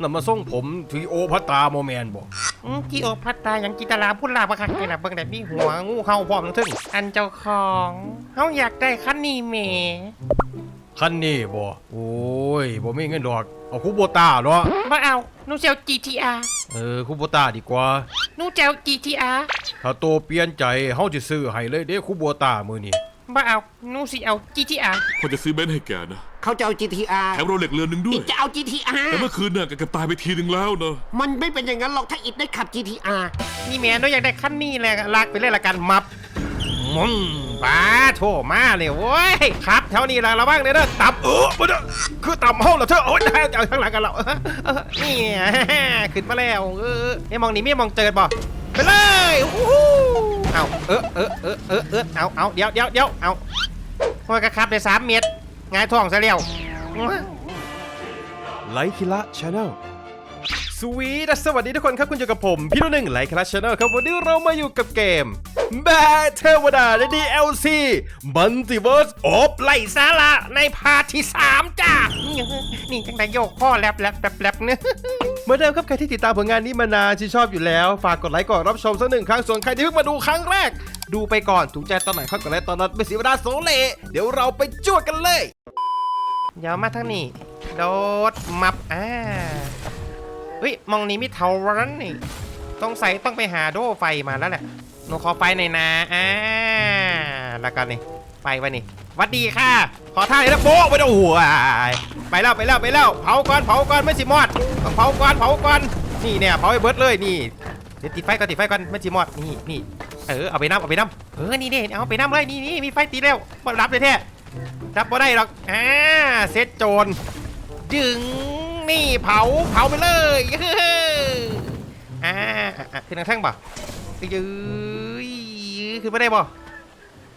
นั่นมาส่งผมทีโอพัตตาโมแมนบอกอืมจีโอพัตตาอย่างกิตาลาพูดลาบะคักเลยนะเบิ่งแต่นี่หัวงูเข้าพร้อมทั้งทึ่งอันเจ้าของเฮาอยากได้คันนี้แหมคันนี้บ่โอ้ยบ่มีเงินดอกเอาคูโบต้าเนาะบ่เอาหนูเซล GTR เออคูโบต้าดีกว่าหนูเจล GTR ถ้าโตเปลี่ยนใจเฮาจะซื้อให้เลยเด้คูโบต้ามื้อนี้ บ่เอาหนูสิเอา GTR พอจะซื้อเบนซ์ให้แกนะเขาจะเอา GTR แถมโรเล็กเรือนหนึ่งด้วอิยดจะเอา GTR แต่เมื่อคืนน่ะแกเกับตายไปทีหนึ่งแล้วเนอะมันไม่เป็นอย่างนั้นหรอกถ้าอิดได้ขับ GTR นี่แม่หนูอยากได้คันนี้แหละลากไปเลยละกันมับ มึงป้าโทมาเลยโว้ยครับแถวนี้ละระวังเด้อเด้อตับเออบ่ได้คือต่ำเฮาล่ะเธอโอ้ยเอาเอาข้างหลังกันเราเอเนี่ขึ้นมาแล้วเออไอ้มองนี่ไม่มองเจอบ่ไปเลยอู้เอาเออเออเออเออเออเอาเอาเดี๋ยวเดี๋ยวเดี๋ยวเอาพอยกระครับได้สามเมตรหงายท้องซะแล้วไลคิละชาแนล สวีดสวัสดีทุกคนครับ คุณอยู่กับผม พี่นุ่นหนึ่งไลคิละชาแนลครับ วันนี้เรามาอยู่กับเกม แบทเทวดาใน DLC Multiverse of ไล่สาระในพาร์ทที่สามจ้า นี่จังได้โยกพ่อแลบแลบแลบแลบเนี่ยเหมือนเดิมครับ ใครที่ติดตามผลงานนี้มานานที่ชอบอยู่แล้ว ฝากกดไลค์ก่อนรับชมสักหนึ่งครั้ง ส่วนใครที่เพิ่งมาดูครั้งแรก ดูไปก่อนถูกใจตอนไหนค่อยกดไลค์ตอนนั้นไม่เสียเวลาโซเลเดี๋ยวเราไปจวดกันเลยเดี๋ยวมาทางนี้โดดมับอ่า เฮ้ยมองนี้มีเทารันนี่ต้องใส่ต้องไปหาโดไฟมาแล้วแหละหนูขอไฟหน่อยนะอ่าแล้วกันนี่ไฟไว้นี่วัดดีค่ะ ขอท่าเลยนะโป๊ะไปแล้วหัวไปแล้วไปแล้วไปแล้วเผาก่อนเผาก่อนไม่สิมอดต้องเผาก่อนเผาก่อนนี่เนี่ยเผาให้เบิร์ดเลยนี่เดี๋ยวติดไฟก่อนติดไฟก่อนไม่สิมอดนี่นี่เออเอาไปน้ำเอาไปน้ำเออนี่เนี่เอาไปน้ำเลยนี่นี่มีไฟติดแล้วบ่รับเลยแท้รับบ่ได้หรอกอ่าเซตโจรดึง นี่เผาเผาไปเลยอ่าอะอะขึ้นทางแท่งป่ะยื้ยขึ้นไม่ได้ป่ะ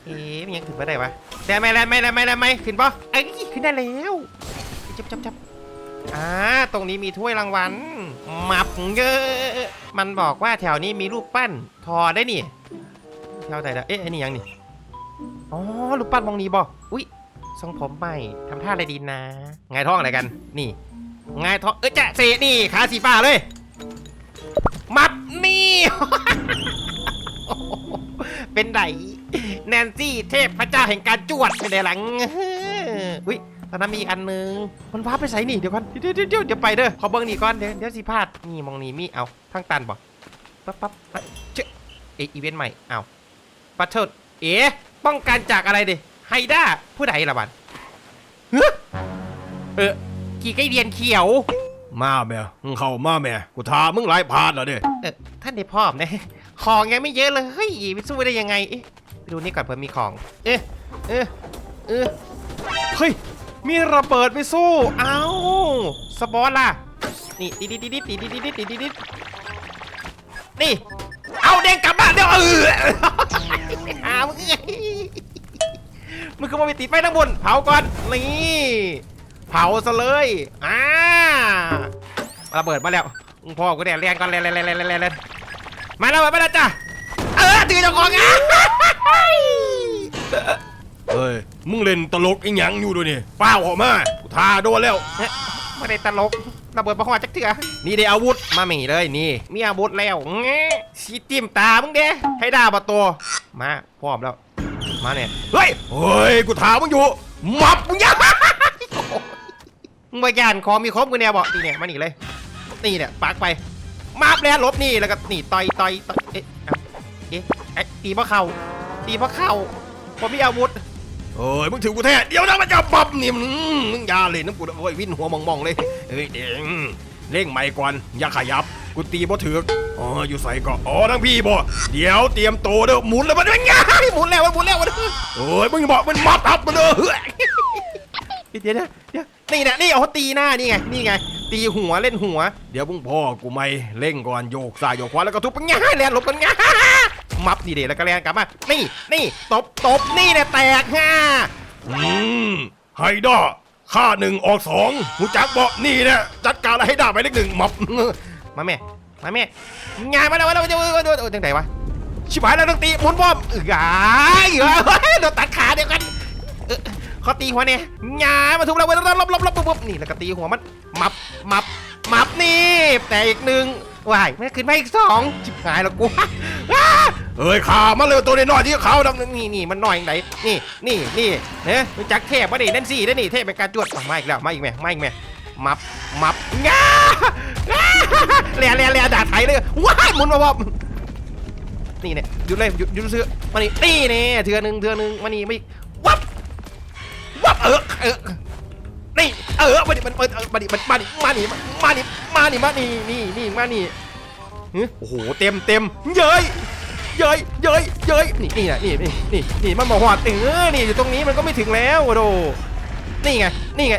เอ๊ะมันยังขึ้นไม่ได้ปะได้ไหมได้ไหมได้ไหมได้ไหมขึ้นป่ะเอ้ยขึ้นได้แล้วจับจับจับอ่าตรงนี้มีถ้วยรางวัลมับเยอะมันบอกว่าแถวนี้มีรูปปั้นทอได้นี่แถวไหนละเอ๊ะไอ้นี่ยังนี่อ๋อลูกปั้นมองนี้บ่อุ้ยทรงผมใหม่ทำท่าอะไรดีนะไงท้องอะไรกัน นี่ ง่ายท้อเออจะเสนี่ขาสีฟ้าเลย มับนี่ เป็นไดแนนซี่เทพพระเจ้าแห่งการจวดไปในหลังอุ้ยตอนนั้นมีอันนึง มันพาไปใส่นี่เดี๋ยวก่อนเดี๋ยวเดี๋ยวเดี๋ยวเดี๋ยวไปเด้อขอเบิ้งนี่ก่อนเดี๋ยวเดี๋ยวสิพลาดนี่มองนี่มีเอาทางตันบ่ปั๊บปั๊บเอ้ยเจ๊เออีเวนต์ใหม่เอาปัทเทิลเอ๋ป้องกันจากอะไรดิไฮด้าผู้ใดละบันเออ กี่ไก่เดียนเขียว มาแม่มึงเข้ามาแม่กูทามึงหลายพาดแล้วเด้เออท่านได้พร้อมนะของยังไม่เยอะเลยเฮ้ยไปสู้ได้ยังไงเอ๊ะไปดูนี่ก่อนเผื่อมีของ เอ๊ะเอ๊ะเอ๊ะเฮ้ยมีระเบิดไปสู้ เอ้าสปอร์ล่ะ นี่ดิดิดิดิดิดิดิดิดิดิดินี่ เอาเด้งกลับบ้านเดี๋ยวเออหามึงเอ้ยมึงก็มาไปติดไฟทั้งบนเผาก่อน นี่ เผาซะเลยอ่าระเบิดมาแล้วพ่อกูเนี่ยแรงก่อนแรงแรงแรงแรงแรงแรงมาแล้วมาแล้วจ้ะเออถือเจ้าของอะเฮ้ยมึงเล่นตลกอีหยังอยู่ด้วยนี่เป้าออกมากูทาโดนแล้วไม่ได้ตลกระเบิดประหอจักเถื่อนี่ได้อาวุธมาหมีเลยนี่ มีอาวุธแล้วแงะชีจิ้มตามึงเด้ให้ดาบตัวมาพร้อมแล้ว มาเนี่ยเฮ้ยเฮ้ยกูถามมึงอยู่มับมึงยัง บายานคอมีครบกูเนี่ยบอกนี่เนี่ยมาหนีเลย นี่เนี่ยปักไป มาบแล้วลบนี่แล้วก็นี่ต่อยต่อยต่อยเอ๊ะเอ้าเอ๊ะเอ๊ะตีเพราะเข่าตีเพราะเข่าผมมีอาวุธเฮ้ยมึงถือกูแท้เดี๋ยวนะมันจะปับนี่มึงมึงอยาเลยน้ำกูโอ้ยวินหัวมองๆเลยเฮ้ยเด้งเร่งไม่ก่อนอย่าขยับกูตีบ่ถือกอ๋ออยู่ใส่ก็อ๋อทั้งพี่บ่เดี๋ยวเตรียมโตวเด้อหมุนแล้วมันเป็นไงหมุนแล้วหมุนแล้วหมุนแล้วโอ้ยมึงบอกมันมับทับมันเด้อเฮ้ยเดี๋ยวเดี๋ยวเดี๋ยว นี่นะนี่เอาตีหน้านี่ไงนี่ไง ตีหัวเล่นหัว เดี๋ยวมึงพ่อกูไม่เร่งก่อนโยกซ้ายโยกขวาแล้วก็ทุบปัญญาแลนหลบปัญญามับนี่เด็แล้วก็แลนกลับมานี่นี่ตบตบนี่เนี่ยแตกฮ่าอืมไฮด้าค่าหนึ่งออกสองหูจักบอกนี่นะจัดการให้ได้ไปเลขหนึ่งมับมาแม่มาแม่งานมาแล้วมาแล้วมาแล้วมาแล้วมาแล้วจังไหนวะชิบหายแล้วต้องตีหมุนป้อมเอ้ยเฮ้ยโดนตัดขาเดียวกัน เออเขาตีหัวเนี่ยงานมาทุบแล้วลบลบลบลบปุ๊บนี่แล้วก็ตีหัวมันมับมับมับนี่แต่อีกหนึ่งวายไม่ขึ้นไปอีกสองจิบหายแล้วกูเอ้ยขามาเลยตัวน้อยที่เขาดำนี่นี่มันหน่อยไหนนี่นี่นี่เนี่ยมันจักเทพมาดินั่นสินั่นนี่เทพเป็นการจวดมาอีกแล้วมาอีกแม่มาอีกแม่มับมับงาง้าเลียเลียเลียด่าไทยเลยว้ายหมุนมาบอบนี่เนี่ยหยุดเลยหยุดหยุดซื้อมานี่นี่เนี่ยเถื่อหนึ่งเถื่อหนึ่งมานี่ไม่ เออเออนี่เออมาดิมันมันมาดิมันมาดิมาดิมาดิมาดิมาดินี่นี่มานี่หึโอ้โหเต็มเต็มเย้ยเย้ยเย้ยเย้ยนี่นี่นะนี่นี่นี่นี่มันบอกว่าเออนี่อยู่ตรงนี้มันก็ไม่ถึงแล้วโดนี่ไงนี่ไง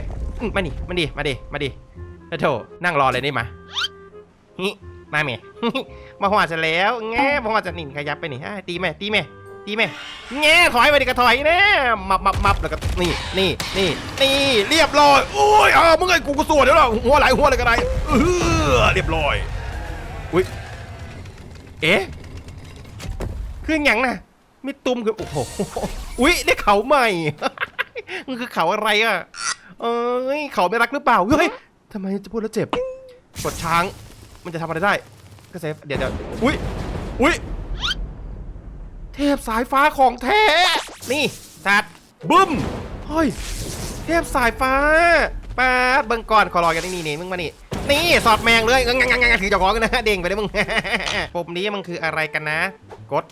มานี่มาดิมาดิมาดิโถนั่งรอเลยได้มาฮิมาเมมาหัวจแล้วแง่มาหัวจะนี่ขยับไปนี่ตีแม่ตีแม่ ตีแม่แง่ถอยไปดิกระถอยแน่มับมับมับแล้วก็นี่นี่นี่นี่เรียบร้อยโอ้ยเอ่ามึงไอ้กูก็สวดเดี๋ยวละหัวไหลหัวอะไรก็ได้เออเรียบร้อยอุ้ยเอ๊ะคืออย่างน่ะมีตุ่มคือโอ้โหอุ๊ยได้เขาใหม่มันคือเขาอะไรอะเอ้ยเขาไม่รักหรือเปล่าเฮ้ยทำไมจะพูดแล้วเจ็บกดช้างมันจะทำอะไรได้ก็เซฟเดี๋ยวเดี๋ยวอุ๊ยอุ๊ย เทพสายฟ้าของแท้ นี่จัดบึ้มเฮ้ย เทพสายฟ้าป้าดเบิ่งก่อนขอรอกันนี่นี่มึงมานี่นี่สอดแมงเลยงังงังงังถือจองกันนะเด้งไปเลยมึงปุ่มนี้มันคืออะไรกันนะ กด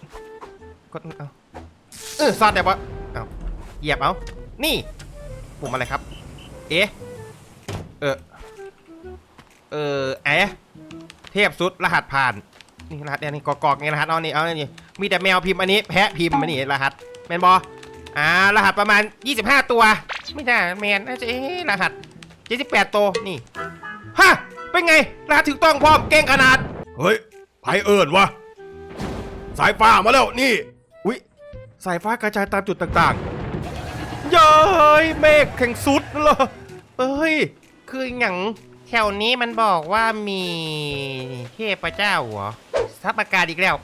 กดเอาเออสอดเดี๋ยวปะเอาเหยียบเอานี่ ปุ่มอะไรครับ เอ๊ะเออเออแอะเทพสุดรหัสผ่าน นี่รหัสเนี่ยนี่กอกๆไงรหัสเอานี่เอานี่มีแต่แมวพิมพ์อันนี้แพะพิมพ์อันนี้รหัสแมนบออ่ารหัสประมาณ 25 ตัว ไม่น่าแมนน่าจะเอ๊ะรหัส78ตัวนี่ฮะเป็นไงรหัสถูกต้องพร้อมเก่งขนาดเฮ้ยไผเอิญวะสายฟ้ามาแล้วนี่อุ๊ยสายฟ้ากระจายตามจุดต่างๆเย้ยเมฆแข่งสุดเหรอเอ้ยคืออย่างแถวนี้มันบอกว่ามีเทพเจ้าเหรอ ทับอากาศอีกแล้ว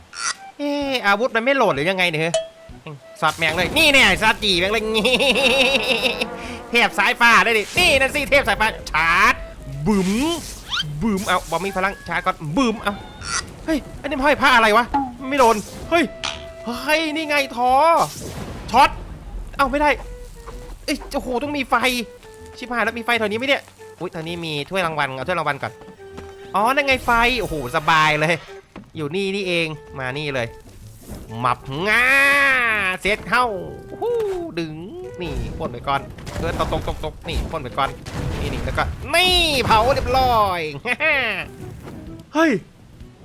เอออาวุธมันไม่โหลดหรือยังไงเนี่ยสอดแมงเลย นี่เนี่ยซาจีแมงเลยงี้เทพสายฟ้าได้ดิ นี่นั่นสิเทพสายฟ้า ชาร์จบึ้มบึ้มเอาบอมมีพลังชาร์จก่อนบึ้มเอา เฮ้ย อันนี้ห้อยผ้าอะไรวะ ไม่โดน เฮ้ย เฮ้ย นี่ไงทอช็อต เอ้าไม่ได้ เอ้ย โอ้โห ต้องมีไฟ ชิบหายแล้วมีไฟแถวนี้ไหมเนี่ย อุ้ยแถวนี้มีถ้วยรางวัล เอาถ้วยรางวัลก่อน อ๋อ นั่นไงไฟ โอ้โห สบายเลย อยู่นี่นี่เองมานี่เลย มับง่าเซตเข้าฮู้ดึงนี่พ่นไปก่อนเออตกตกตกตกนี่พ่นไปก่อนนี่นี่แล้วก็นี่เผาเรียบร้อยเฮ้ย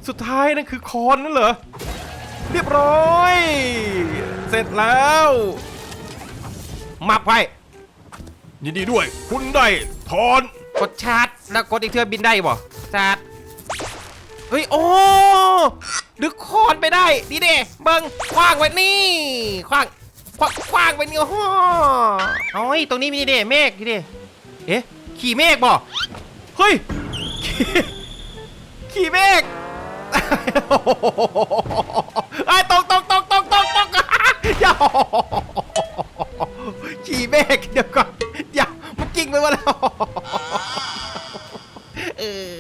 สุดท้ายนั่นคือคอนนั่นเหรอเรียบร้อย เสร็จแล้วมับไปยินดีด้วย คุณได้ถอนกดชาร์จแล้วกดอีกเทือบินได้บ่ชาร์จเฮ้ย โอ้ดึกคอนไปได้ดีเด้เบิงคว้างไว้นี่คว้างคว้างคว้างไปนี่โอ้โหโอ้ยตรงนี้มีดีเด้เมฆดีเด้เอ๊ะขี่เมฆบ่เฮ้ยขี่เมฆไอ้ตกตกตกตกตกตกอย่าขี่เมฆเดี๋ยวก่อนอย่ามันกิ้งไปวะแล้ว ออ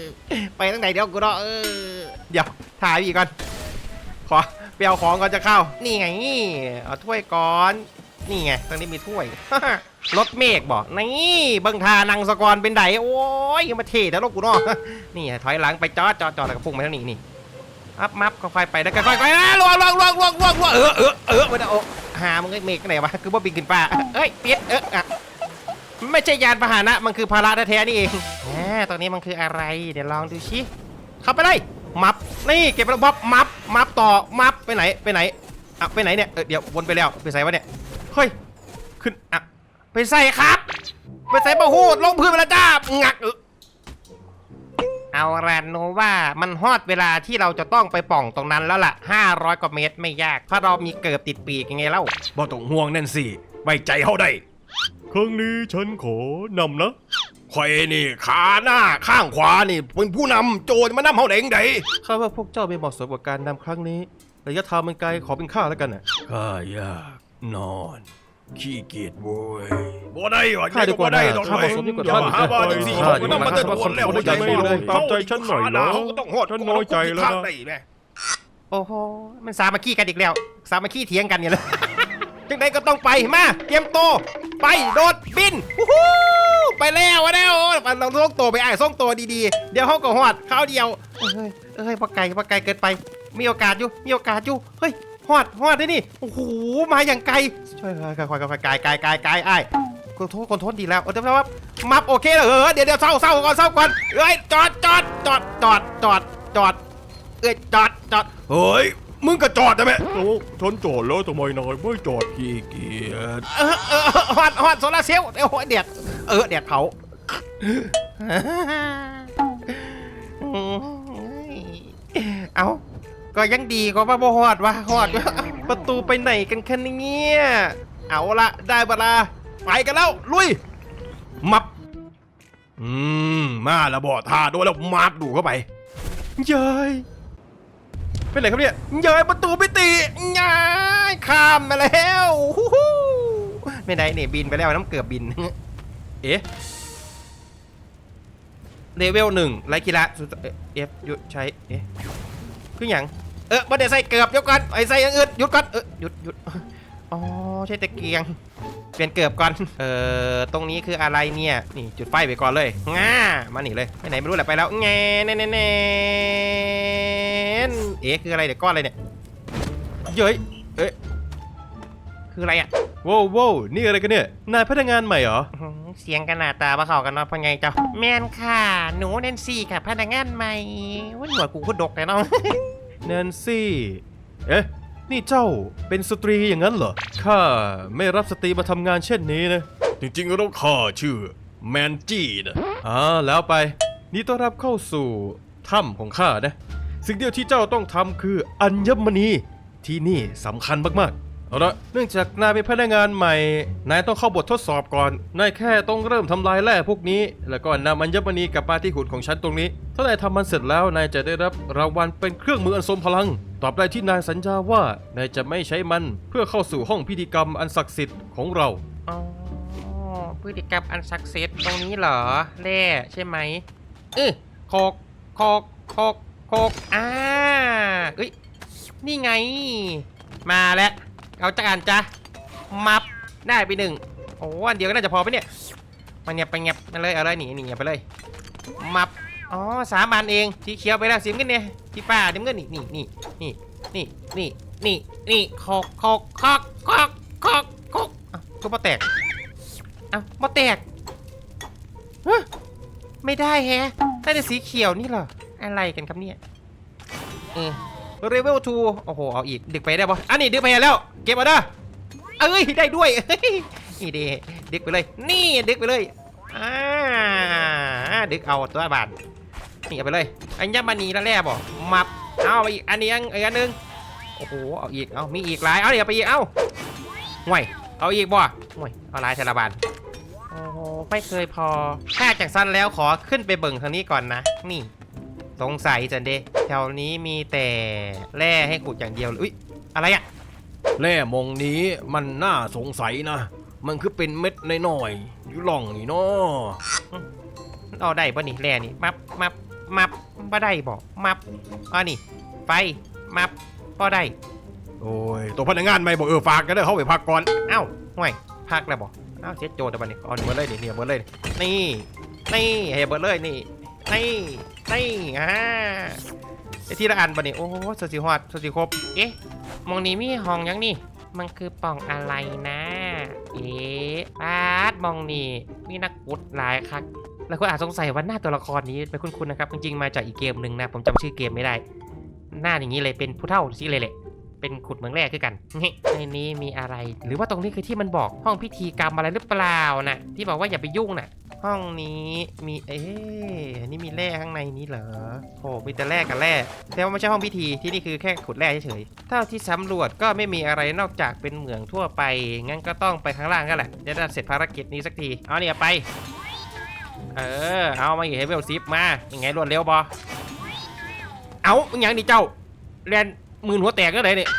ไปตั้งไหนเดี๋ยวกูรอเออเดี๋ยวถ่ายอีกก่อนขอเปลวของก่อนจะเข้า นี่ไงเอาถ้วยก่อนนี่ไงตรงนี้มีถ้วยรถเมฆบอกนี่เบิ่งทานังสกรเป็นไดโอ้ยมาเทแต่รถกูเนาะนี่ถอยหลังไปจอดจอดจอดแล้วก็พุ่งไปทางนี้นี่อัพมับก็ค่อยไปแล้วก็ค่อยไปลวงลวงลวงลวงลวงลวงเออเออเออไปนะโอ้หามึงไอ้เมฆไหนวะคือว่าบินขึ้นฟ้าเอ้ยเปี๊ยเอออะ ไม่ใช่ยานพาหนะ มันคือภาระแท้ๆนี่เองแหมตรงนี้มันคืออะไร เดี๋ยวลองดูชิเข้าไปเลยมับนี่เก็บแล้วมับมับมับต่อมับไปไหนไปไหนอะไปไหนเนี่ยเออเดี๋ยววนไปแล้วไปใส่วะเนี่ยเฮ้ยขึ้นอะไปใส่ครับ ไปใส่บะฮูดลงพื้นไปแล้วจ้างักเออเอาละโนว่ามันฮอดเวลาที่เราจะต้องไปป่องตรงนั้นแล้วล่ะ 500 กว่าเมตรไม่ยากเพราเรามีเกิบติดปีกยังไงเล่าบ่ต้องห่วงนั่นสิไว้ใจเฮาได้ ครั้งนี้ฉันขอนำนะข่อยนี่ขาหน้าข้างขวานี่ เป็นผู้นำโจรมานำเฮาได้ยังไงข้าว่าพวกเจ้าไม่เหมาะสมกับการนำครั้งนี้ระยะทางมันไกลขอเป็นข้าแล้วกันน่ะข้าอยากนอน ขี้เกียจโว้ยบ่ได้วะข้าดีกว่าได้นะดอกข้าผสมดีกว่าอย่าท่านมาหาว่าจังสี่ข้ามันต้องมาจะโดนแล้วข้าเข้าใจไม่บ่เลยตามใจฉันหน่อยนะเขาก็ต้องโหดฉันน้อยใจแล้วนะข้างได้แม่โอ้โหมันสามัคคีกันอีกแล้ว สามัคคีเถียงกันเนี่ยเลย จังใดก็ต้องไปมาเตรียมตัวไปโดดบินวู้ฮู้ไปแล้ววะแล้วเราส่งตัวไปไอ้ายส่งตัวดีๆ เดี๋ยวเขาก็หอดข้าวเดียวเอ้ยเอ้ยปะไก่ปะไก่เกินไป มีโอกาสอยู่มีโอกาสอยู่เฮ้ยหอดหอดได้นี่โอ้โหมาอย่างไกลช่วยค่อยคอยๆไกลไกลไกลไกลไอ้ายขอโทษขอโทษดีแล้วเออแต่ว่ามับโอเคแล้วเออเดี๋ยวเดี๋ยวเศร้าเศร้าก่อนเศร้าก่อนเอ้ยจอดจอดจอดจอดจอดจอด เอ้ยจอดจอดเฮ้ย มึงก็จอดได้ไหมโอ้ฉันจอดแล้วทำไมนายไม่จอดขี้เกียจเออเออฮอดฮอดโซลาร์เซลล์เดี๋ยวเดียดเออเดียดเผาเอาก็ยังดีกว่าว่าบ่ฮอดวะฮอดวะประตูไปไหนกันคะเนี่ยเอาละได้เวลาไปกันแล้ว ลุย มับ อืม มาและบ่ท่าโดนแล้วมาบดูเข้าไปเย้ย เป็นไรครับเนี่ยเย้ยประตูไม่ตีง่ายข้ามมาแล้วฮู้ฮู้ไม่ได้เนี่ยบินไปแล้วน้ำเกือบบิน เอ๊ะเลเวลหนึ่งไรกีฬาสุดเอฟหยุดใช้เอ๊ะคืออย่างเออบ่ได้ใส่เกือบเดี๋ยวก่อนไอ้ใส่ยังอื่นหยุดก่อนเออหยุดหยุด อ๋อใช่ตะเกียง เปลี่ยนเกือบก่อน เอ่อ ตรงนี้คืออะไรเนี่ย นี่จุดไฟไปก่อนเลยง่ามาหนีเลยไปไหนไม่รู้แหละไปแล้วแงนแนนแนนเอ๊ะคืออะไรเดี๋ยวก้อนอะไรเนี่ย เย้ยเอ๊ะคืออะไรอะว้าวว้าวนี่อะไรกันเนี่ย นายพนักงานใหม่เหรออื้อหือเสียงกันหน้าตาบ่เข้ากันเนาะพ่อไงเจ้า แมนค่ะ หนูแนนซี่ค่ะพนักงานใหม่ว่าหนวดกูก็ดกแต่น้อง แนนซี่ เอ๊ะ นี่เจ้าเป็นสตรีอย่างนั้นเหรอ ข้าไม่รับสตรีมาทำงานเช่นนี้นะ จริงๆแล้วข้าชื่อแมนจี้นะอ่าแล้วไป นี่ต้อนรับเข้าสู่ถ้ำของข้านะ สิ่งเดียวที่เจ้าต้องทำคืออัญมณีที่นี่สำคัญมากๆ เอาละเนื่องจากนายเป็นพนักงานใหม่ นายต้องเข้าบททดสอบก่อน นายแค่ต้องเริ่มทำลายแร่พวกนี้ แล้วก็นำอัญมณีกลับมาที่หุ่นของฉันตรงนี้ ถ้านายทำมันเสร็จแล้วนายจะได้รับรางวัลเป็นเครื่องมืออันทรงพลัง ตราบใดที่นายสัญญาว่านายจะไม่ใช้มันเพื่อเข้าสู่ห้องพิธีกรรมอันศักดิ์สิทธิ์ของเรา อ๋อพฤติกรรมอันศักดิ์สิทธิ์ตรงนี้เหรอแร่ใช่ไหมเออโคกโคกโคกโคกอ่าเอ้ยนี่ไง มาแล้วเอาจากอันจ้ะมับได้ไปหนึ่งโอ้อันเดียวก็น่าจะพอไปเนี่ยมาเงียบไปเงียบมาเลยเอาเลยหนีหนีไปเลยมับ อ๋อสามอันเองสีเขียวไปแล้วสีเงินเนี่ยสีฟ้าสีเงินนี่นี่นี่นี่นี่นี่นี่นี่โคกโคกโคกโคกโคกโคกอ้าวทุบปะแตกเอ้ามาแตกฮะไม่ได้แฮะได้แต่สีเขียวนี่เหรออะไรกันครับเนี่ยเออเรเวล2โอ้โหเอาอีกดึกไปได้ปะอันนี้ดึกไปแล้วเก็บมาเด้อเอ้ยได้ด้วยนี่เดดึกไปเลย นี่ดึกไปเลยอ่าดึกเอาตัวบาท นี่เอาไปเลยอันยามานีแล้วแร่บ่มับเอาไปอีกอันนี้ยังอีกอันหนึงโอ้โหเอาอีกเอามีอีกหลายเอาเดี๋ยวไปอีกเอาห่วยเอาอีกบ่ห่วยเอาหลายเทละบาทโอ้โหไม่เคยพอถ้าจากสั้นแล้วขอขึ้นไปเบิ่งทางนี้ก่อนนะ นี่สงสัยจันเดแถวนี้มีแต่แร่ให้ขุดอย่างเดียวเลยอุ้ยอะไรอะแร่มองนี้มันน่าสงสัยนะ มันคือเป็นเม็ดน้อยๆอยู่หล่องนี่เนาะมันเอาได้ปะนี่แร่นี่มับมับ มับบ่ได้บอกมับอ่านี่ ไฟ มับบ่ได้ โอ้ยตัวพนักงานไม่บอกเออฝากกันเด้อเขาไปพักก่อน เอ้าห่วยพักแล้วบอกเอ้าเสียโจทย์แต่บันนี้เอาเบิร์ดเลยนี่นี่เอาเบิร์ดเลย นี่ นี่ให้เบิร์ดเลยนี่ นี่ นี่อ่าไอ้ที่ละอันบันนี้โอ้โหสติฮอดสติครบ เอ๊ะมองนี้มีห้องยังนี่มันคือปล่องอะไรนะ เอ๊ะปาดมองนี่ มีนักกุดหลายคัก แล้วก็อาจสงสัยว่าหน้าตัวละครนี้เป็นคุ้นๆนะครับ จริงๆ มาจากอีกเกมหนึ่งนะ ผมจำชื่อเกมไม่ได้ หน้าอย่างนี้เลยเป็นผู้เท่าสิเลยแหละเป็นขุดเหมืองแร่คือกันในนี้มีอะไร หรือว่าตรงนี้คือที่มันบอกห้องพิธีกรรมอะไรหรือเปล่านะที่บอกว่าอย่าไปยุ่งน่ะห้องนี้มีเอ๊ะอันนี้มีแร่ข้างในนี้เหรอโอ้มีแต่แร่กับแร่แต่ว่าไม่ใช่ห้องพิธีที่นี่คือแค่ขุดแร่เฉยๆเท่าที่สำรวจก็ไม่มีอะไรนอกจากเป็นเหมืองทั่วไป งั้นก็ต้องไปข้างล่างกันแหละจะได้เสร็จภารกิจนี้สักทีเอาเนี่ยไป เออ เอามาอีกให้เวลซิปมายังไงรวดเร็วบอเอาอย่างนี้เจ้าแลนมื่นหัวแตกก็เลยเนี่ย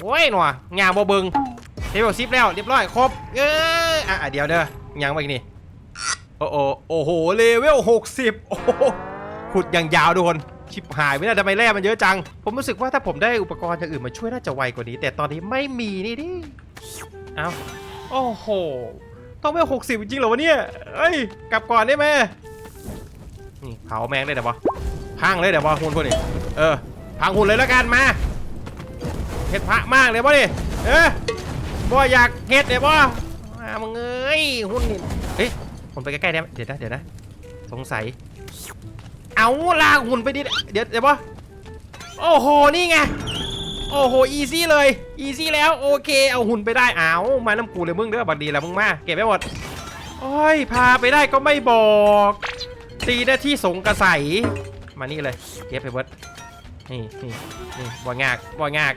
โอ้ยหนัวงาบ่เบิงเลเวลซิปแล้วเรียบร้อยครบ เอออะเดี๋ยวเด้อยังไปอีกนี่โอ้โหโอ้โหเลเวล60โอ้โหขุดอย่างยาวทุกคนชิบหายไม่ได้ทำไมแร่มันเยอะจัง ผมรู้สึกว่าถ้าผมได้อุปกรณ์อย่างอื่นมาช่วยน่าจะไวกว่านี้ แต่ตอนนี้ไม่มีนี่ดิ เอาโอ้โห ต้องเวล60จริงเหรอวะเนี่ยเอ้ย กลับก่อนได้ไหมนี่เผาแมงได้เดี๋ยวบอพังเลยเดี๋ยวบอหุ่นพวกนี้เออ พังหุ่นเลยแล้วกันมาเห็ดพระมากเลยบ่ดิเออบ่อยากเห็ดเลยบ่มามึงเอ้ยหุ้นนี่เฮ้ยผมไปใกล้ๆได้ไหมเดี๋ยวนะเดี๋ยวนะ สงสัย เอาลากหุ่นไปดิ เดี๋ยวเดี๋ยวบ่โอ้โห นี่ไง โอ้โห อีซี่เลย อีซี่แล้ว โอเค เอาหุ่นไปได้เอามาน้ำกูเลยมึงเด้อบัดดีแล้วมึงมา เก็บไปหมด โอ้ย พาไปได้ก็ไม่บอกตีหน้าที่สงกระใส มานี่เลย เก็บไปเบิดนี่นี่นี่บ่งากบ่งาก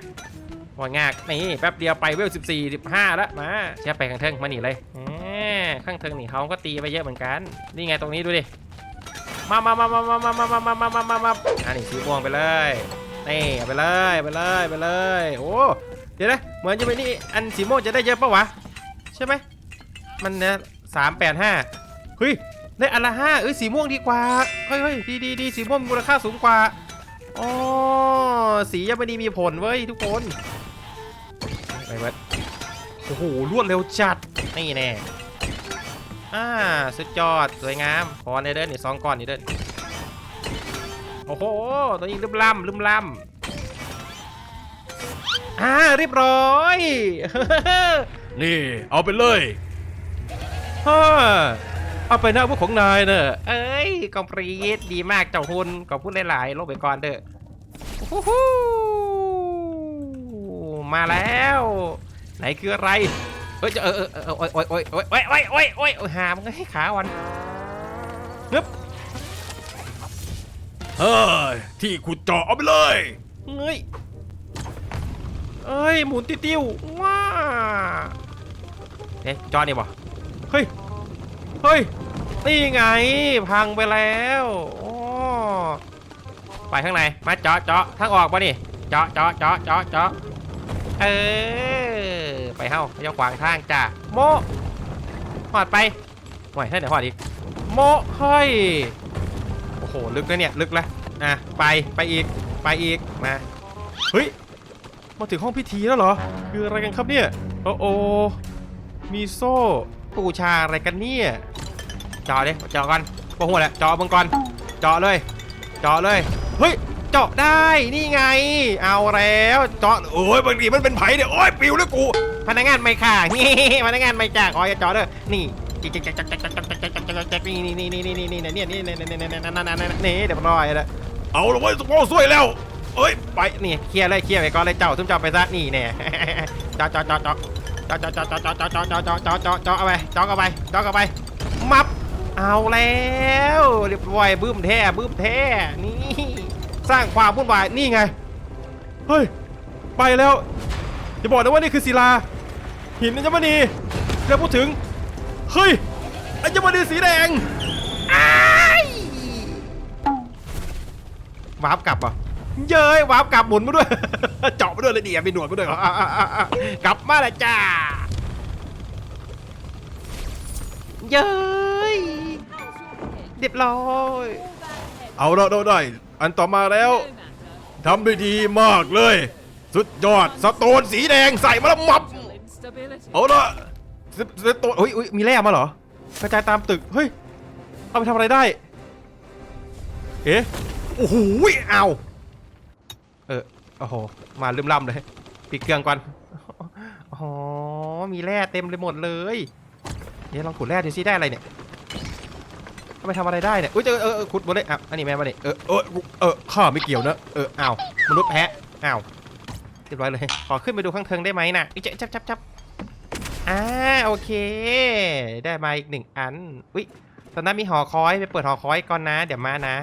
บ่งาก นี่ แป๊บเดียวไปเวล14 15แล้วมาเชียไปข้างเทิงมานี่เลยข้างเทิงนี่เขาก็ตีไปเยอะเหมือนกัน นี่ไงตรงนี้ดูดิ มามามามามามามามามามามามามาอันนี้สีม่วงไปเลย นี่ไปเลยไปเลยไปเลยโอ้เดี๋ยวนะเหมือนจะเป็นนี่อันสีม่วงจะได้เยอะปะวะใช่ไหมมันเนี่ยสามแปดห้าเฮ้ยได้อันละห้าเอ้ยสีม่วงดีกว่าเฮ้ยเฮ้ยดีดีดีสีม่วงมีมูลค่าสูงกว่าอ๋อสียังไม่ดีมีผลเว้ยทุกคนไปเบิดโอ้โหรวดเร็วจัดนี่แน่อ่าสุดยอดสวยงามพอในเด้อนี่สองก้อนนี่เด้อ โอ้โหตอนนี้ลืมล่ำลืมล่ำอ่าเรียบร้อย นี่เอาไปเลยฮ่าเอาไปนะาพวกของนายเนอะเอ้ยกองปรีดดีมากเจ้าหุนขอบคุณหลายๆลบไปก่อนเด้อฮู้ฮู้มาแล้ว ไหนคืออะไรเอ้ยเออเออเออยโอ้ยโอ้ยโอ้ยโอ้ยโอ้ยโอ้ยหามงให้ขาวันงึบ เฮ้ยที่ขุดเจาะเอาไปเลยเฮ้ยเอ้ยหมุนติ้วติ้วว้าเอ๊ะจอนี่บ่เฮ้ยเฮ้ยนี่ไงพังไปแล้วโอ้ไปข้างในมาเจาะเจาะทางออกป่ะนี่เจาะเจาะเจาะเจาะเจาะเออไปเฮ้าเจ้าขวางทางจ้ะโมหอดไปห่วยให้เดี๋ยวหอดอีกโมเฮ้ย หลึกนะเนี่ยลึกล้วอะไปไปอีกไปอีกมาเฮ้ยมาถึงห้องพิธีแล้วเหรอ คืออะไรกันครับเนี่ยโอ้โอมีโซ่ปูชาอะไรกันเนี่ยจาะดิเจาะกันพวกหัวแหละเจาะมึงก่อนจาะเลยจาะเลยเฮ้ยเจาะได้นี่ไง เอาแล้วเจาะโอ้ยบางทีมันเป็นไผ่เนี่ยโอ้ยปิวแล้วกูพนักงานไม่ค่ะนี่พนักงานไม่จ้าขออย่าเจาะเด้อนี่ จ๊กจ๊กจ๊กจ๊กจ๊กจ๊กจ๊กจ๊กจ๊กจ๊กนี่นี่นี่นี่นี่นี่นี่นี่นี่นี่นี่นี่นี่เดี๋ยวรอยล้วเอาละเว้ยสมองสวยแล้วเอ้ยไปนี่เคลียร์เลยเคลียร์ไปก่อนเลยเจ้าทุ่มเจ้าไปซะนี่แน่เจาะเจาะเจาะเจาะเจาะเจาะเจาะเจาะเจาะเจาะเจาะเจาะเจาะเจาะเจาเอาไปเจาเข้าไปเจาเข้าไปมับเอาแล้วเรียบร้อยบึ้มแท้บึ้มแท้นี่สร้างความวุ่นวายนี่ไงเฮ้ยไปแล้วอย่าบอกนะว่านี่คือศิลาหินอัญมณีแล้วพูดถึง เฮ้ยอัญมณีสีแดงวาร์ปกลับเหรอะเย้ยวาร์ปกลับหมุนมาด้วย เจาะไปด้วยเลยดิมีหนวดไปด้วยเหรออะอะอะอะกลับมาแล้วจ้าเย้ยเรียบร้อยเอาละได้ได้อันต่อมาแล้วทำได้ดีมากเลย สุดยอดสโตนสีแดงใส่มาแล้วมับ instability. เอาละ สสโตนอุ้ยอุ้ยมีแร่มาเหรอกระจายตามตึกเฮ้ยเอาไปทำอะไรได้เอ๊ะโอ้โหเอาเออโอ้โหมาลืมล่ำเลยปิดเครื่องก่อนอ๋อมีแร่เต็มเลยหมดเลยเดี๋ยวลองขุดแร่ดูซิได้อะไรเนี่ยเอาไปทำอะไรได้เนี่ยอุ้ยเจอเออขุดหมดเลยอะอันนี้แม่มาเนี่ยเออเออเออข้าไม่เกี่ยวนะเอออ้าวมนุษย์แพะอ้าวเรียบร้อยเลยขอขึ้นไปดูข้างเทิงได้ไหมน่ะอุ๊ยจับจับจับ อ่าโอเค ได้มาอีกหนึ่งอัน อุ้ยตอนนั้นมีหอคอยไปเปิดหอคอยก่อนนะ เดี๋ยวมานะ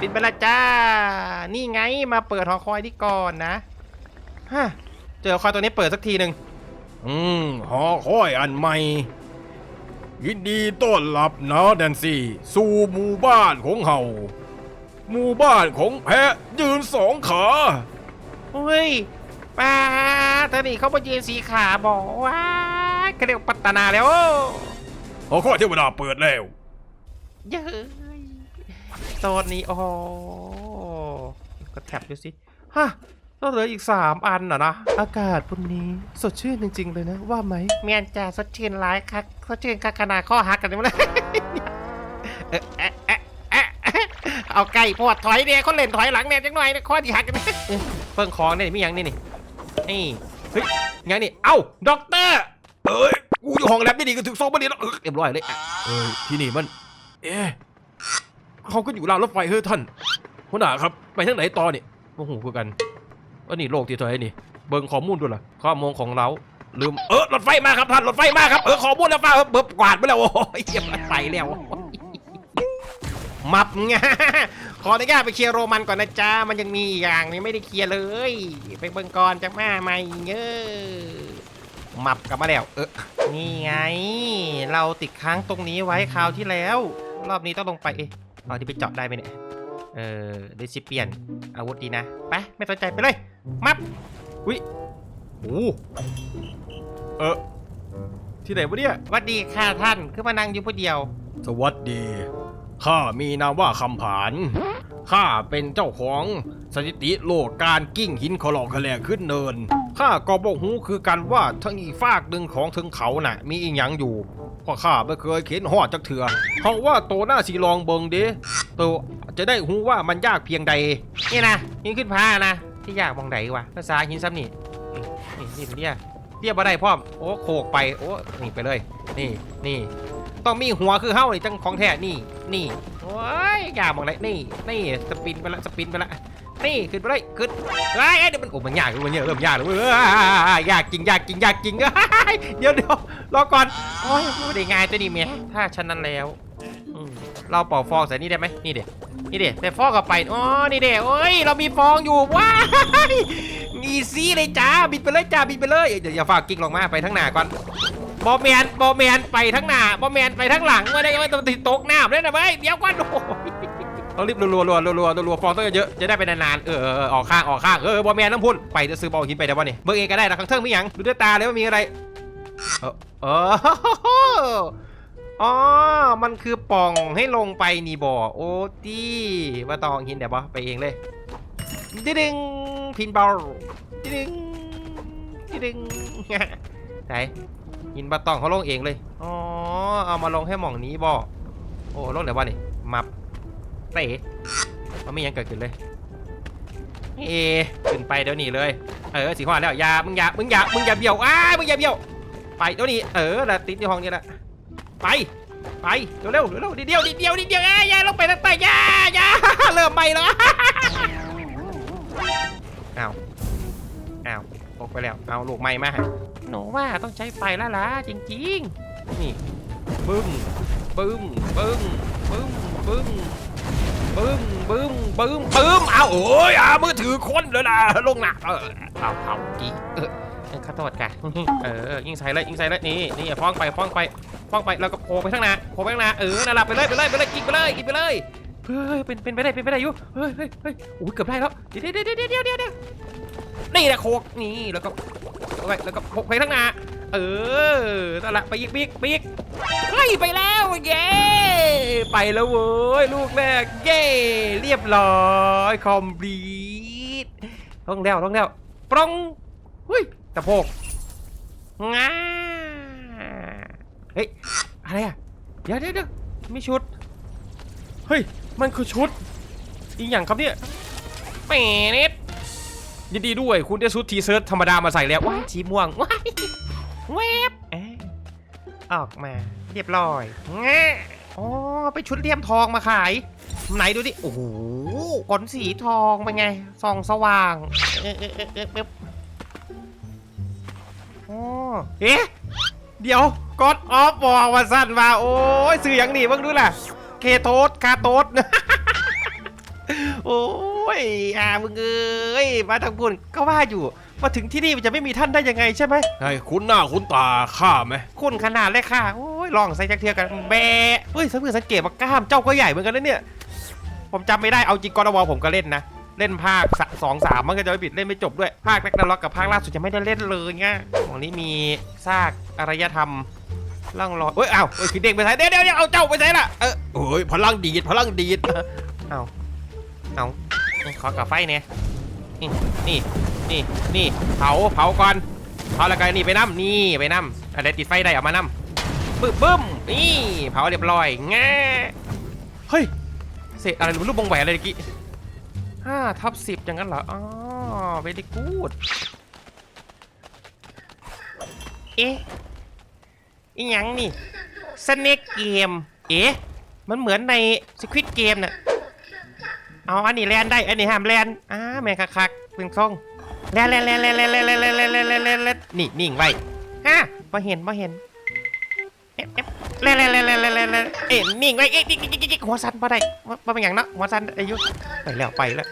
บินไปละจ้า นี่ไงมาเปิดหอคอยนี่ก่อนนะฮะเจอหอคอยตัวนี้เปิดสักทีหนึ่งอืมหอคอยอันใหม่ ยินดีต้อนรับนะแดนซี่ สู่หมู่บ้านของเฮาหมู่บ้านของแพะยืนสองขา เฮ้ย ปป้าเธอนี่เขามายืนสีขาบอกว่าเขาเรียกว่าปัตตนาแล้วโอ้ข้อเทวดาเปิดแล้วเย้ยโซนนี้โอ้โหก็แท็บดูสิฮะเราเหลืออีกสามอันน่ะนะ อากาศบนนี้สดชื่นจริง ๆ เลยนะ ว่าไหมเมียนจ่าสดชื่นร้ายคักสดชื่นคักขนาดข้อหักกันเลยเออเอ๊ะเอ๊ะเอ๊ะเอ๊ะเอาไก่ปวดถอยเนี่ยเขาเล่นถอยหลังเนี่ยจังหน่อยเนี่ยข้อที่หักกันเนี่ยเออเพิ่งของเนี่ยมีอย่างนี่นี่ นี่เฮ้ยไงนี่เอ้าด็อกเตอร์เอ้ยกูอยู่ห้องแลบนี่ดีก็ถึงสองประเด็นแล้วเออเรียบร้อยเลยอะเอ้ยที่นี่มัน เอ๊ะเขาก็อยู่รางรถไฟเฮ้ยท่านหัวหน้าครับไปทางไหนต่อเนี่ยโมโหคือกันว่านี่โลกที่เธอไอ้นี่เบิ่งข้อมูลด้วยล่ะข้อมูลของเราลืมเออรถไฟมาครับท่านรถไฟมาครับเออข้อบุญแล้วฟ้าเบิบกวาดไปแล้วโอ้ยเยี่ยมเลยไปแล้วมับไง ขออนุญาตไปเคลียร์โรมันก่อนนะจ๊ะ มันยังมีอีกอย่างนี้ไม่ได้เคลียร์เลย ไปเบิ่งก่อนจะมาใหม่เงอมับกลับมาแล้วเออนี่ไง เราติดค้างตรงนี้ไว้คราวที่แล้ว รอบนี้ต้องลงไป เอ๊ะเอาที่ไปเจาะได้ไหมเนี่ย เออเดซิเปียน อาวุธดีนะ ไป ไม่สนใจไปเลย มับ อุ้ยโอ้เออ ที่ไหนวะเนี่ยหวัดดีค่ะท่าน คือมานั่งอยู่ผู้เดียว สวัสดี ข้ามีนามว่าคำผาน ข้าเป็นเจ้าของสถิติโลกการกิ้งหินขอหลอกขแหลกขึ้นเนิน ข้าก็บอกหูคือกันว่าทั้งอีฟากหนึ่งของถึงเขาน่ะ มีอีหยังอยู่เพราะข้าไม่เคยเข็นหอดจักเถื่อเพราะว่าโตหน้าสีลองเบิงเด้โตจะได้หูว่ามันยากเพียงใด นี่นะยิงขึ้นผ้านะที่ยากมองไหนวะภาษาหินซ้ำนี่นี่นี่เรียเรียบมาได้พร้อมโอ้โขกไปโอ้นี่ไปเลย นี่นี่ ต้องมีหัวคือเฮ้านี่จังของแท้นี่นี่โอ้ยอยากมองไหนนี่นี่สปินไปละสปินไปละนี่ขึ้นไปเลยขึ้นไอ้ยเอ้เดี๋ยวมันโอ้มันยากเลยมันเนี่ยเริ่มยากเลยเว้ยยากจริงยากจริงยากจริงเดี๋ยวเดี๋ยวรอก่อนโอ้ยไม่ได้ง่ายตัวนี้เมียถ้าฉันนั้นแล้วเราเป่าฟองใส่นี่ได้ไหมนี่เด็นี่เด็แต่ฟองกับไปอ๋อนี่เด็โอ้ยเรามีฟองอยู่ว้ายอีซี่เลยจ้าบินไปเลยจ้าบินไปเลยเดี๋ยวอย่าฝากกิ๊กลงมาไปทั้งหน้าก่อน บอแมนบอแมนไปทั้งหน้าบอแมนไปทั้งหลังไม่ได้ไม่ต้องติดตกน้ำเลยนะเว้ยเดี๋ยวก่อนโอ้ยต้องรีบรัวๆรัวๆรัวๆรัวๆฟองต้องเยอะๆจะได้ไปนานๆเออเออออกข้างออกข้างเออบอแมนน้ำพุ่นไปจะซื้อบอลหินไปเดี๋ยววันนี้เบิร์เองก็ได้นะข้างเทิงมีหยังดูด้วยตาเลยว่ามีอะไรเอออออ๋อ มันคือป่องให้ลงไปนี่บ่โอ้ดีว่าตองหินเดี๋ยวบ่ไปเองเลยดิดึงพินบอลดิดึงดิดึงไหน หินบาตองเขาลงเองเลย อ๋อ เอามาลงให้หม่องนี้บ่โอ้ลงเดี๋ยวบ่นี่ มับเตะมันไม่ยังเกิดขึ้นเลย เอขึ้นไปเดี๋ยวนี้เลย เออสีขวานแล้วอย่ามึงอย่า มึงอย่า มึงอย่าเบี้ยว อ้า มึงอย่าเบี้ยว ไปเดี๋ยวนี้ เออล้วติดในห้องนี้แหละ ไป ไป เร็วเร็วเร็วนิดเดียวเดียวเดียวเอ้ยอย่าลงไปทางใต้อย่าอย่าเริ่มไปแล้วอ้าว อ้าว ตกไปแล้ว เอาลูกไม้มาหนูว่าต้องใช้ไฟและล่ะจริงๆ นี่บึ้มบึ้มบึ้มบึ้มบึ้มบึ้มบึ้มบึ้มบึ้มเอาโอ้ยอ่ามือถือคนเลยนะลงหนักเออเอาเอาดีเออขอโทษค่ะเออยิงใส่เลยยิงใส่เลยนี่นี่ฟ้องไปฟ้องไปฟ้องไปแล้วก็โผล่ไปข้างหน้าโผล่ไปข้างหน้าเออนั่นแหละไปเลยไปเลยไปเลยกินไปเลยกินไปเลยเฮ้ยเป็นเป็นไปได้เป็นไปได้อยู่เฮ้ยเฮ้ยเฮ้ยโอ้ยเกือบได้แล้วเดี๋ยวเดี๋ยวเดี๋ยวเดี๋ยวเดี๋ยว นี่แหละโคกนี่แล้วก็ไปแล้วก็โผล่ไปข้งหนาเออนั่นแหละไปอีกปีกปีกเฮ้ยไปแล้วเย้ไปแล้วเว้ยลูกแรกเย้เรียบร้อยคอมพลีทต้องแล้วต้องแล้วปรองเฮ้ยตะโพกงาเฮ้ยอะไรอะเดี๋ยวเดี๋ยวเดี๋ยวมีชุดเฮ้ยมันคือชุดอีกอย่างครับเนี่ยแหมเน็ต ยินดีด้วยคุณได้ชุดทีเซิร์ตธรรมดามาใส่แล้วว้ายสีม่วงว้ายเวบเอ๊ะออกมา เรียบร้อยแง่อ๋อไปชุดเลี่ยมทองมาขาย ไหนดูดิ โอ้โหขนสีทองเป็นไงส่องสว่างเอ๊ะเอ๊ะเอ๊ะเอ๊ะเอ๊ะโอ้เอ๊ะเดี๋ยวกดออฟบอกว่าสั้นว่าโอ้ยสื่ออย่างนี้เบิ่งดูล่ะ เคโทสคาโทส โอ้ยอ่ามึงเอ้ยมาทางบุญก็ว่าอยู่มาถึงที่นี่มันจะไม่มีท่านได้ยังไงใช่ไหมให้คุณหน้าคุณตาข้าไหมคุณขนาดเลยค่ะโอ้ยลองใส่จักเทียกันแบะเฮ้ยสังเกตสังเกตว่ากล้ามเจ้าก็ใหญ่เหมือนกันนะเนี่ย ผมจำไม่ได้เอาจริงกอนวอผมก็เล่นนะเล่นภาคสะสองสามมันก็จะไม่ปิดเล่นไม่จบด้วยภาคแร็กนาร็อกกับภาคล่าสุดจะไม่ได้เล่นเลยไงของนี้มีซากอารยธรรมล่องรอยเอ้ยอ้าวเอ้ยคือเด็กไปไหนเดี๋ยวเดี๋ยวเดี๋ยวเอาเจ้าไปไหนล่ะเออโอ้ยพลังดีดพลังดีดเอา เอาขอกับไฟเนี่ยนี่นี่นี่นี่เผาเผาก่อนเผาแล้วก็นี่ไปน้ำนี่ไปน้ำอะไรติดไฟได้เอามาน้ำบึ้มบึ้มนี่เผาเรียบร้อยแง่เฮ้ยเสร็จอะไรรูปวงแหวนอะไรเมื่อกี้ห้าทับสิบอย่างนั้นเหรออ๋อ very good เอ๊ะอีหยังนี่สเน็กเกมเอ๊ะมันเหมือนในสควิตเกมน่ะ เอาอันนี้แลนได้ อันนี้ห้ามแลนอ่าแม่งคักๆเป็นทรงแลนแลนแลนแลนแลนแลนแลนแลนแลนแลนแลนนี่นิ่งไว้ฮะมาเห็นมาเห็นเอ๊ะแลนแลนแลนแลนแลนแลนเอ๊ะนิ่งไว้เอ๊ะนิ่งนิ่งนิ่งนิ่งหัวสั่นมาได้ว่าเป็นอย่างเนาะหัวสั่นอายุไปแล้วไปแล้ว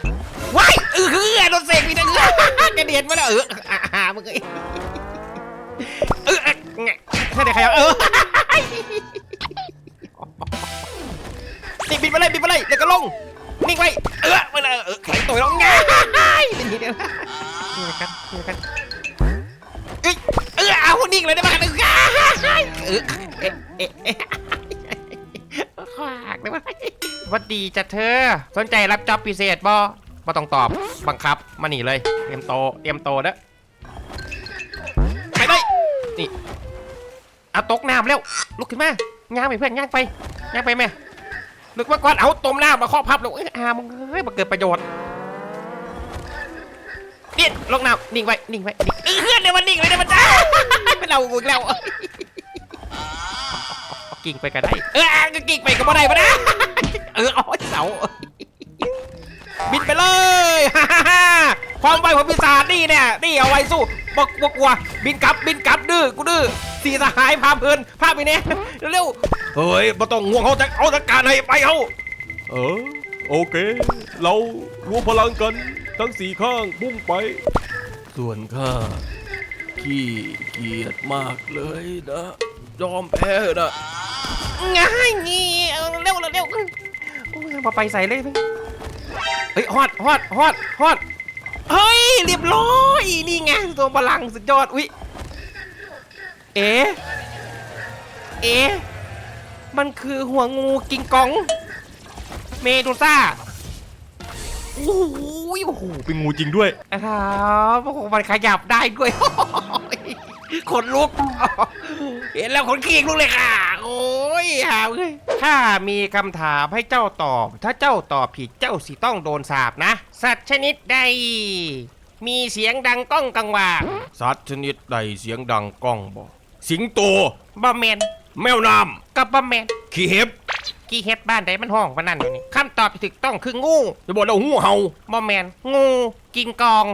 ว้ายเออคือโดนเสกมีแต่เออกระเด็นมาแล้วเอออ่าอ่ามึงเอ้ยเออเออไงแค่ไหนใครเอออนี่บินไปเลยบินไปเลยแล้วก็ลง นิ่งไว้ เออมาเลยเออแข็งตัวลงง่ายเป็นทีเดียวนี่นะครับนี่นะครับเอ้ยเออเอานิ่งเลยได้ไหมเออเออเอ๊ะเอ๊ะเอ๊ะขวากได้ไหมหวัดดีจ้ะเธอ สนใจรับจ็อบพิเศษบ่บ่ต้องตอบ บังคับ มาหนีเลย เตรียมโต เตรียมโตเด้อไปเลยนี่เอาตกน้ำแล้ว ลุกขึ้นมา ย่างไปเพื่อน ย่างไป ย่างไปแม่ ลึกมาก่อนเอาต้มน้ำมาครอบพับแล้วเอ้ยอามึงเฮ้ยมาเกิดประโยชน์นี่ลงน้ำนิ่งไว้นิ่งไว้นิ่งเพื่อนเดี๋ยวมันนิ่งเลยเดี๋ยวมันจ้าเป็นเราอีกแล้วกิ่งไปก็ได้ เออก็กิ่งไปก็บ่ได้บ่นะเออเอาเสาบินไปเลยฮ่าฮ่าความไวของปีศาจนี่เนี่ยนี่เอาไว้สู้บกบอกกลัวบินกลับบินกลับดื้อกูดื้อสีสหายพาเพลินพาไปเนี่ยเร็ว เฮ้ยบ่ต้องง่วงเขาจะเอาจัดการให้ไปเขาเออโอเค เรารวมพลังกันทั้งสี่ข้างบุ้งไป ส่วนข้าขี้เกียจมากเลยนะยอมแพ้นะๆง่ายงี้เอาเร็วเร็วเร็วโอ้ยมาไปใส่เลยเฮ้ยฮอดฮอดฮอดฮอดเฮ้ยเรียบร้อยนี่ไงตัวพลังสุดยอดอุ้ยเอ๊ะเอ๊ะ มันคือหัวงูกิงกอง เมดูซ่าโอ้โหโอ้โหเป็นงูจริงด้วยครับโอ้โหมันขยับได้ด้วยขนลุก เห็นแล้วขนขี้ลุกเลยค่ะ โอ้ยหาเลยถ้ามีคำถามให้เจ้าตอบ ถ้าเจ้าตอบผิดเจ้าสิต้องโดนสาบนะ สัตว์ชนิดใด มีเสียงดังก้องกังวานสัตว์ชนิดใดเสียงดังก้องบ่ สิงโตบอมแมน แมวน้กับบอมแมนำขี้เห็บกี่เฮ็ดบ้านใดมันห้องปะนั่นอยู่นี่คำตอบที่ถูกต้องคืองูจะบอกเราหูเห่าบอมแมนงูกิงกอง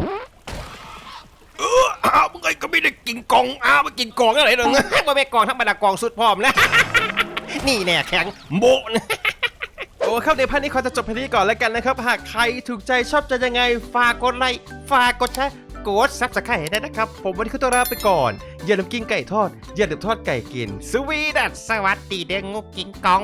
เอออ้าวมึงไอ้ก็ไม่ได้กินกองอ้าวมากินกองอะไรหรอกบ่แม่นกองธรรมดากองสุดพร้อมนะ นี่แน่แข็ง โบะนะ โอ้ครับเดี๋ยวพันนี้ขอจะจบพันนี้ก่อนแล้วกันนะครับ หากใครถูกใจชอบใจยังไง ฝากกดไลค์ฝากกดแชร์ กดซับสไครต์ให้ได้นะครับ ผมวันนี้คุณตัวลาไปก่อน อย่าลืมกินไก่ทอด อย่าลืมทอดไก่กิน สวีดัสสวัสดีเด้งงูกิงกอง